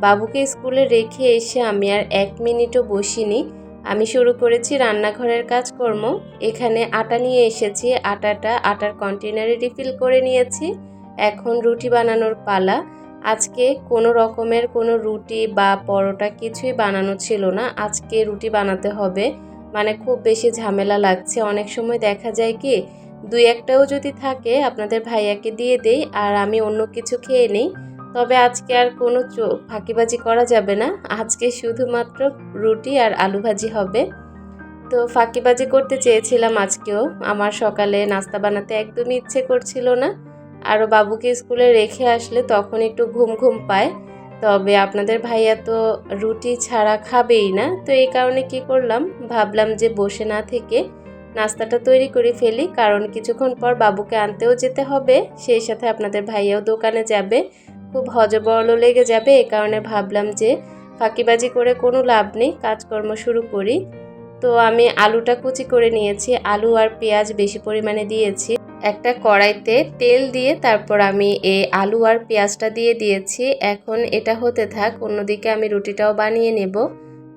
বাবুকে স্কুলে রেখে এসে আমি আর এক মিনিটও বসিনি। আমি শুরু করেছি রান্নাঘরের কাজকর্ম। এখানে আটা নিয়ে এসেছি, আটাটা আটার কন্টেনারে রিফিল করে নিয়েছি। এখন রুটি বানানোর পালা। আজকে কোনো রকমের কোনো রুটি বা পরোটা কিছুই বানানো ছিল না। আজকে রুটি বানাতে হবে। মানে খুব বেশি ঝামেলা লাগছে। অনেক সময় দেখা যায় কি, দুই একটাও যদি থাকে, আপনাদের ভাইয়াকে দিয়ে দেই আর আমি অন্য কিছু খেয়ে নিই। তবে আজকে আর কোনো ফাঁকিবাজি করা যাবে না। আজকে শুধুমাত্র রুটি আর আলু ভাজি হবে। তো ফাঁকিবাজি করতে চেয়েছিলাম আজকেও। আমার সকালে নাস্তা বানাতে একদমই ইচ্ছে করছিল না। আরও বাবুকে স্কুলে রেখে আসলে তখন একটু ঘুম ঘুম পায়। তবে আপনাদের ভাইয়া তো রুটি ছাড়া খাবেই না। তো এই কারণে কি করলাম? ভাবলাম যে বসে না থেকে নাস্তাটা তৈরি করে ফেলি। কারণ কিছুক্ষণ পর বাবুকে আনতেও যেতে হবে। সেই সাথে আপনাদের ভাইয়াও দোকানে যাবে। খুব হজবরল লেগে যাবে এ কারণে ভাবলাম যে ফাঁকিবাজি করে কোনো লাভ নেই, কাজকর্ম শুরু করি। তো আমি আলুটা কুচি করে নিয়েছি, আলু আর পেঁয়াজ বেশি পরিমাণে দিয়েছি। একটা কড়াইতে তেল দিয়ে তারপর আমি এই আলু আর পেঁয়াজটা দিয়ে দিয়েছি। এখন এটা হতে থাক, অন্যদিকে আমি রুটিটাও বানিয়ে নেব।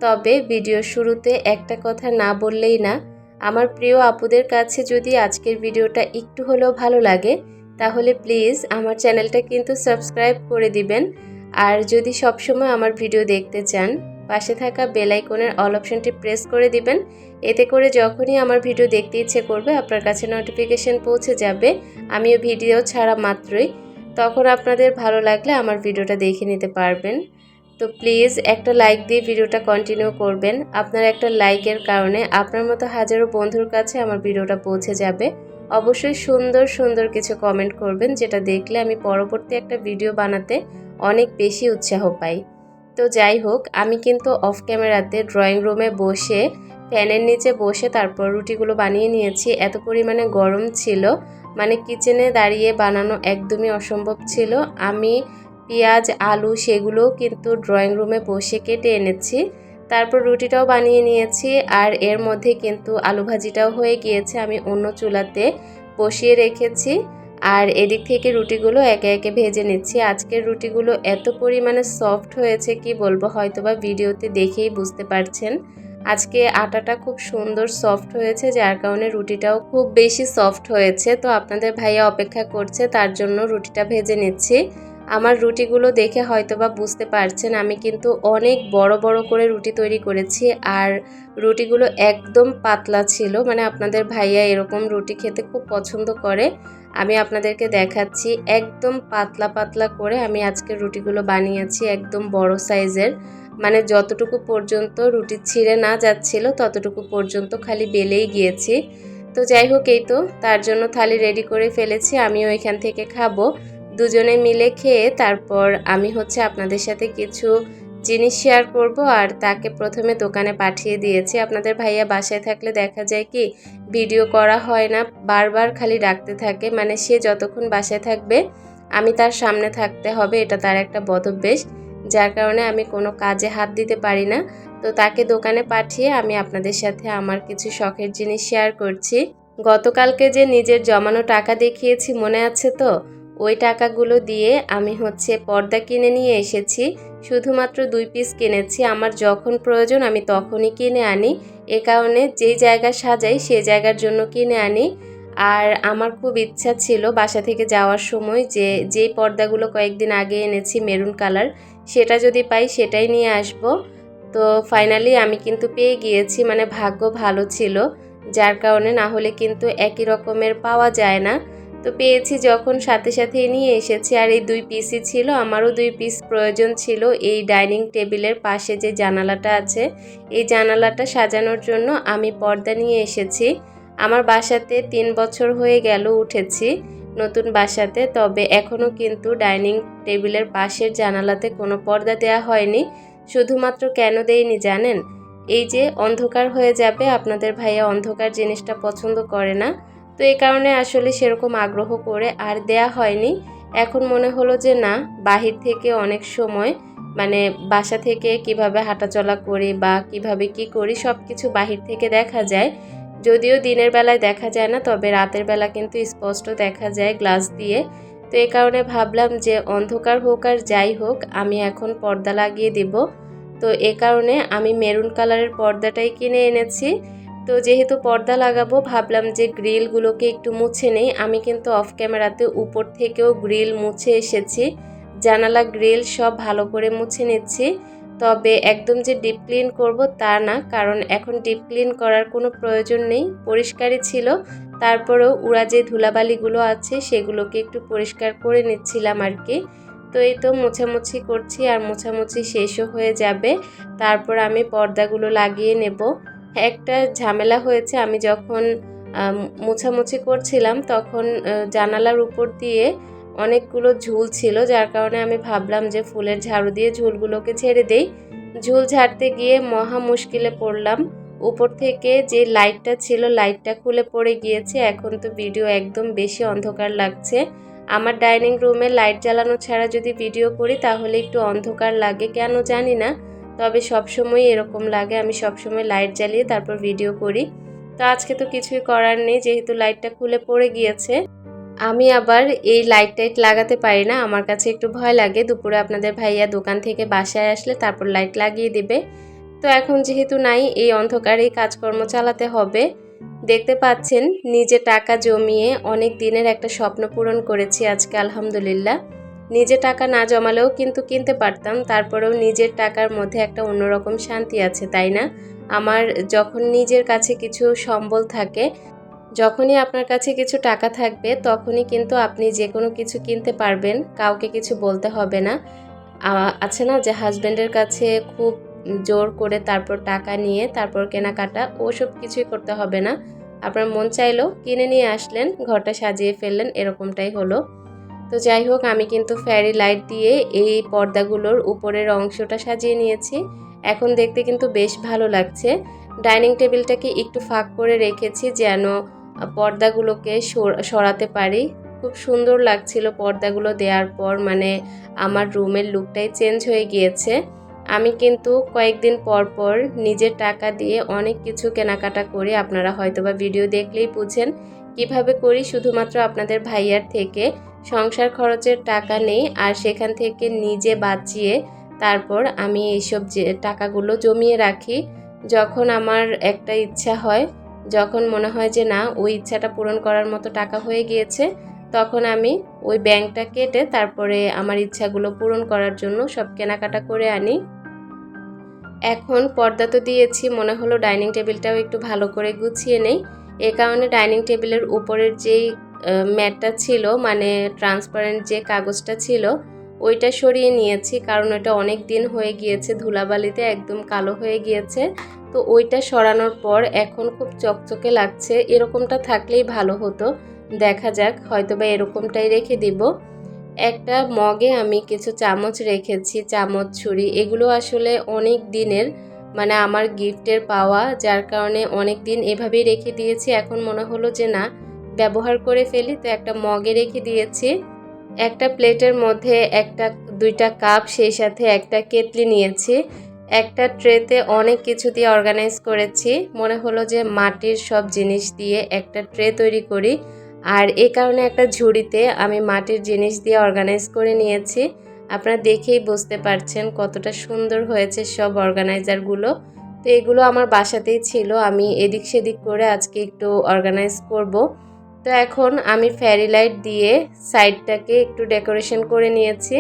তবে ভিডিওর শুরুতে একটা কথা না বললেই না, আমার প্রিয় আপুদের কাছে যদি আজকের ভিডিওটা একটু হলেও ভালো লাগে তাহলে প্লিজ আমার চ্যানেলটা কিন্তু সাবস্ক্রাইব করে দিবেন। আর যদি সবসময় আমার ভিডিও দেখতে চান, পাশে থাকা বেল আইকনের অল অপশনটি প্রেস করে দিবেন। এতে করে যখনই আমার ভিডিও দেখতে ইচ্ছে করবে, আপনার কাছে নোটিফিকেশন পৌঁছে যাবে। আমিও ভিডিও ছাড়া মাত্রই। তখন আপনাদের ভালো লাগলে আমার ভিডিওটা দেখে নিতে পারবেন। তো প্লিজ একটা লাইক দিয়ে ভিডিওটা কন্টিনিউ করবেন। আপনার একটা লাইকের কারণে আপনার মতো হাজারো বন্ধুর কাছে আমার ভিডিওটা পৌঁছে যাবে। অবশ্যই সুন্দর সুন্দর কিছু কমেন্ট করবেন, যেটা দেখলে আমি পরবর্তী একটা ভিডিও বানাতে অনেক বেশি উৎসাহ পাই। তো যাই হোক, আমি কিন্তু অফ ক্যামেরাতে ড্রয়িং রুমে বসে ফ্যানের নিচে বসে তারপর রুটিগুলো বানিয়ে নিয়েছি। এত পরিমাণে গরম ছিল মানে কিচেনে দাঁড়িয়ে বানানো একদমই অসম্ভব ছিল। আমি পেঁয়াজ, আলু, সেগুলোও কিন্তু ড্রয়িং রুমে বসে কেটে এনেছি। তারপর রুটিটাও বানিয়ে নিয়েছি আর এর মধ্যে কিন্তু আলু ভাজিটাও হয়ে গিয়েছে, আমি অন্য চুলাতে বসিয়ে রেখেছি। আর এদিক থেকে রুটিগুলো একে একে ভেজে নিচ্ছি। আজকের রুটিগুলো এত পরিমাণে সফট হয়েছে, কি বলব, হয়তোবা ভিডিওতে দেখেই বুঝতে পারছেন। আজকে আটাটা খুব সুন্দর সফট হয়েছে, যার কারণে রুটিটাও খুব বেশি সফট হয়েছে। তো আপনাদের ভাইয়া অপেক্ষা করছে, তার জন্য রুটিটা ভেজে নিচ্ছি। আমার রুটিগুলো দেখে হয়তোবা বুঝতে পারছেন, আমি কিন্তু অনেক বড় বড় করে রুটি তৈরি করেছি আর রুটিগুলো একদম পাতলা ছিল। মানে আপনাদের ভাইয়া এরকম রুটি খেতে খুব পছন্দ করে। আমি আপনাদেরকে দেখাচ্ছি, একদম পাতলা পাতলা করে আমি আজকে রুটিগুলো বানিয়েছি একদম বড় সাইজের। মানে যতটুকু পর্যন্ত রুটি ছিঁড়ে না যাচ্ছিল, ততটুকু পর্যন্ত খালি বেলেই গিয়েছি। তো যাই হোক এই তো, তার জন্য থালি রেডি করে ফেলেছি, আমিও এখান থেকে খাব। দুজনে মিলে খেয়ে তারপর আমি হচ্ছে আপনাদের সাথে কিছু জিনিস শেয়ার করব। আর তাকে প্রথমে দোকানে পাঠিয়ে দিয়েছি। আপনাদের ভাইয়া বাসায় থাকলে দেখা যায় কি ভিডিও করা হয় না, বারবার খালি ডাকতে থাকে। মানে সে যতক্ষণ বাসায় থাকবে, আমি তার সামনে থাকতে হবে, এটা তার একটা বদভ্যেস। যার কারণে আমি কোনো কাজে হাত দিতে পারি না। তো তাকে দোকানে পাঠিয়ে আমি আপনাদের সাথে আমার কিছু শখের জিনিস শেয়ার করছি। গতকালকে যে নিজের জমানো টাকা দেখিয়েছি, মনে আছে তো? ওই টাকাগুলো দিয়ে আমি হচ্ছে পর্দা কিনে নিয়ে এসেছি। শুধুমাত্র দুই পিস কিনেছি। আমার যখন প্রয়োজন আমি তখনই কিনে আনি। এ কারণে যেই জায়গা সাজাই সেই জায়গার জন্য কিনে আনি। আর আমার খুব ইচ্ছা ছিল বাসা থেকে যাওয়ার সময় যে, যেই পর্দাগুলো কয়েকদিন আগে এনেছি মেরুন কালার, সেটা যদি পাই সেটাই নিয়ে আসব। তো ফাইনালি আমি কিন্তু পেয়ে গিয়েছি মানে ভাগ্য ভালো ছিল। যার কারণে না হলে কিন্তু একই রকমের পাওয়া যায় না। তো পেয়েছি যখন সাথে সাথে নিয়ে এসেছি। আর এই দুই পিসই ছিল, আমারও দুই পিস প্রয়োজন ছিল এই ডাইনিং টেবিলের পাশে যে জানালাটা আছে। এই জানালাটা সাজানোর জন্য আমি পর্দা নিয়ে এসেছি। আমার বাসাতে তিন বছর হয়ে গেল উঠেছি নতুন বাসাতে, তবে এখনও কিন্তু ডাইনিং টেবিলের পাশের জানালাতে কোনো পর্দা দেওয়া হয়নি। শুধুমাত্র কেন দেয়নি জানেন? এই যে অন্ধকার হয়ে যাবে, আপনাদের ভাইয়া অন্ধকার জিনিসটা পছন্দ করে না। তো এই কারণে আসলে সেরকম আগ্রহ করে আর দেয়া হয়নি। এখন মনে হলো যে না, বাহির থেকে অনেক সময় মানে বাসা থেকে কীভাবে হাঁটাচলা করি বা কীভাবে কি করি সব কিছু বাহির থেকে দেখা যায়। যদিও দিনের বেলায় দেখা যায় না, তবে রাতের বেলা কিন্তু স্পষ্ট দেখা যায় গ্লাস দিয়ে। তো এই কারণে ভাবলাম যে অন্ধকার হোক আর যাই হোক, আমি এখন পর্দা লাগিয়ে দেব। তো এ কারণে আমি মেরুন কালারের পর্দাটাই কিনে এনেছি। তো যেহেতু পর্দা লাগাবো, ভাবলাম যে গ্রিলগুলোকে একটু মুছে নেই। আমি কিন্তু অফ ক্যামেরাতে উপর থেকেও গ্রিল মুছে এসেছি। জানালা গ্রিল সব ভালো করে মুছে নিচ্ছি। তবে একদম যে ডিপ ক্লিন করব তা না, কারণ এখন ডিপ ক্লিন করার কোনো প্রয়োজন নেই। পরিষ্কারই ছিল। তারপরেও উড়া যে ধুলাবালিগুলো আছে, সেগুলোকে একটু পরিষ্কার করে নিচ্ছিলাম আর কি। তো এই তো মোছামুছি করছি, আর মোছামুছি শেষও হয়ে যাবে। তারপর আমি পর্দাগুলো লাগিয়ে নেব। একটা ঝামেলা হয়েছে, আমি যখন মোছামুছি করছিলাম তখন জানালার উপর দিয়ে অনেকগুলো ঝুল ছিল, যার কারণে আমি ভাবলাম যে ফুলের ঝাড়ু দিয়ে ঝুলগুলোকে ছেড়ে দেই। ঝুল ঝাড়তে গিয়ে মহা মুশকিলে পড়লাম। উপর থেকে যে লাইটটা ছিল, লাইটটা খুলে পড়ে গিয়েছে। এখন তো ভিডিও একদম বেশি অন্ধকার লাগছে। আমার ডাইনিং রুমে লাইট জ্বালানো ছাড়া যদি ভিডিও করি, তাহলে একটু অন্ধকার লাগে, কেন জানি না। তবে সবসময় এরকম লাগে, আমি সবসময় লাইট জ্বালিয়ে তারপর ভিডিও করি। তো আজকে তো কিছুই করার নেই, যেহেতু লাইটটা খুলে পড়ে গিয়েছে। আমি আবার এই লাইট টাইট লাগাতে পারি না, আমার কাছে একটু ভয় লাগে। দুপুরে আপনাদের ভাইয়া দোকান থেকে বাসায় আসলে তারপর লাইট লাগিয়ে দিবে। তো এখন যেহেতু নাই, এই অন্ধকারেই কাজকর্ম চালাতে হবে। দেখতে পাচ্ছেন, নিজে টাকা জমিয়ে অনেক দিনের একটা স্বপ্ন পূরণ করেছি আজকে, আলহামদুলিল্লাহ। নিজে টাকা না জমালেও কিন্তু কিনতে পারতাম, তারপরেও নিজের টাকার মধ্যে একটা অন্যরকম শান্তি আছে, তাই না? আমার যখন নিজের কাছে কিছু সম্বল থাকে, যখনই আপনার কাছে কিছু টাকা থাকবে, তখনই কিন্তু আপনি যে কোনো কিছু কিনতে পারবেন, কাউকে কিছু বলতে হবে না। আছে না যে হাজব্যান্ডের কাছে খুব জোর করে তারপর টাকা নিয়ে, তারপর কেনাকাটা, ওসব কিছুই করতে হবে না। আপনার মন চাইলো, কিনে নিয়ে আসলেন, ঘরটা সাজিয়ে ফেললেন, এরকমটাই হলো। তো যাই হোক, আমি কিন্তু ফ্যারি লাইট দিয়ে এই পর্দাগুলোর উপরের অংশটা সাজিয়ে নিয়েছি। এখন দেখতে কিন্তু বেশ ভালো লাগছে। ডাইনিং টেবিলটাকে একটু ফাঁক করে রেখেছি যেন পর্দাগুলোকে সরাতে পারি। খুব সুন্দর লাগছিল পর্দাগুলো দেওয়ার পর মানে আমার রুমের লুকটাই চেঞ্জ হয়ে গিয়েছে। আমি কিন্তু কয়েকদিন পর পর নিজের টাকা দিয়ে অনেক কিছু কেনাকাটা করি আপনারা হয়তোবা ভিডিও দেখলেই বুঝেন কীভাবে করি। শুধুমাত্র আপনাদের ভাইয়ার থেকে সংসার খরচের টাকা নেই আর সেখান থেকে নিজে বাঁচিয়ে তারপর আমি এইসব যে টাকাগুলো জমিয়ে রাখি। যখন আমার একটা ইচ্ছা হয়, যখন মনে হয় যে না, ওই ইচ্ছাটা পূরণ করার মতো টাকা হয়ে গিয়েছে, তখন আমি ওই ব্যাংকটা কেটে তারপরে আমার ইচ্ছাগুলো পূরণ করার জন্য সব কেনাকাটা করে আনি। এখন পর্দা তো দিয়েছি, মনে হলো ডাইনিং টেবিলটাও একটু ভালো করে গুছিয়ে নেই। এ কারণে ডাইনিং টেবিলের উপরের যেই ম্যাটটা ছিল মানে ট্রান্সপারেন্ট যে কাগজটা ছিল, ওইটা সরিয়ে নিয়েছি, কারণ ওটা অনেক দিন হয়ে গিয়েছে, ধুলাবালিতে একদম কালো হয়ে গিয়েছে। তো ওইটা সরানোর পর এখন খুব চকচকে লাগছে, এরকমটা থাকলেই ভালো হতো। দেখা যাক হয়তো বা এরকমটাই রেখে দিব। একটা মগে আমি কিছু চামচ রেখেছি, চামচ, ছুরি, এগুলো আসলে অনেক দিনের মানে আমার গিফটের পাওয়া, যার কারণে অনেক দিন এভাবেই রেখে দিয়েছি, এখন মনে হলো যে না ব্যবহার করে ফেলি, তো একটা মগে রেখে দিয়েছি। একটা প্লেটের মধ্যে একটা, দুইটা কাপ, সেই সাথে একটা কেতলি নিয়েছি। একটা ট্রেতে অনেক কিছু দিয়ে অর্গানাইজ করেছি। মনে হলো যে মাটির সব জিনিস দিয়ে একটা ট্রে তৈরি করি। আর এই কারণে একটা ঝুড়িতে আমি মাটির জিনিস দিয়ে অর্গানাইজ করে নিয়েছি। আপনারা দেখেই বুঝতে পারছেন কতটা সুন্দর হয়েছে সব অর্গানাইজারগুলো তো এগুলো আমার বাসাতেই ছিল। আমি এদিক সেদিক করে আজকে একটু অর্গানাইজ করব। তো এখন আমি ফ্যারি লাইট দিয়ে সাইডটাকে একটু ডেকোরেশন করে নিয়েছি।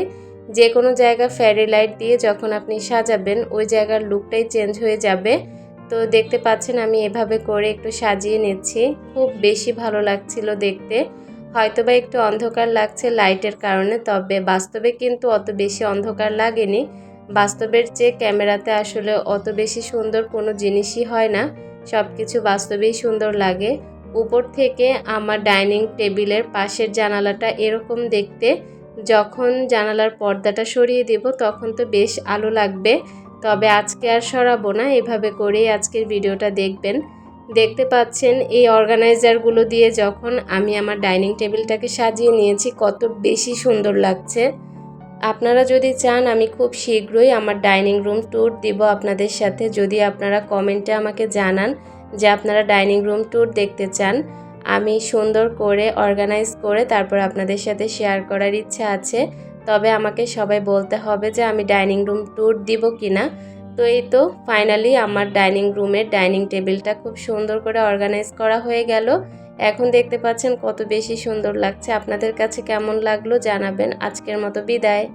যে কোনো জায়গা ফ্যারি লাইট দিয়ে যখন আপনি সাজাবেন, ওই জায়গার লুকটাই চেঞ্জ হয়ে যাবে। তো দেখতে পাচ্ছেন আমি এভাবে করে একটু সাজিয়ে নিচ্ছি। খুব বেশি ভালো লাগছিল দেখতে। হয়তোবা একটু অন্ধকার লাগছে লাইটের কারণে, তবে বাস্তবে কিন্তু অত বেশি অন্ধকার লাগেনি। বাস্তবের চেয়ে ক্যামেরাতে আসলে অত বেশি সুন্দর কোনো জিনিসই হয় না। সব কিছু বাস্তবেই সুন্দর লাগে। উপর থেকে আমার ডাইনিং টেবিলের পাশের জানালাটা এরকম দেখতে। যখন জানালার পর্দাটা সরিয়ে দেব, তখন তো বেশ আলো লাগবে। তবে আজকে আর সরাবো না, এভাবে করেই আজকের ভিডিওটা দেখবেন। দেখতে পাচ্ছেন এই অর্গানাইজারগুলো দিয়ে যখন আমি আমার ডাইনিং টেবিলটাকে সাজিয়ে নিয়েছি, কত বেশি সুন্দর লাগছে। আপনারা যদি চান, আমি খুব শীঘ্রই আমার ডাইনিং রুম ট্যুর দিব আপনাদের সাথে। যদি আপনারা কমেন্টে আমাকে জানান যে আপনারা ডাইনিং রুম ট্যুর দেখতে চান, আমি সুন্দর করে অর্গানাইজ করে তারপর আপনাদের সাথে শেয়ার করার ইচ্ছা আছে। তবে আমাকে সবাই বলতে হবে যে আমি ডাইনিং রুম ট্যুর দিব কি না তো এই তো, ফাইনালি আমার ডাইনিং রুমের ডাইনিং টেবিলটা খুব সুন্দর করে অর্গানাইজ করা হয়ে গেল। এখন দেখতে পাচ্ছেন কত বেশি সুন্দর লাগছে। আপনাদের কাছে কেমন লাগল জানাবেন। আজকের মতো বিদায়।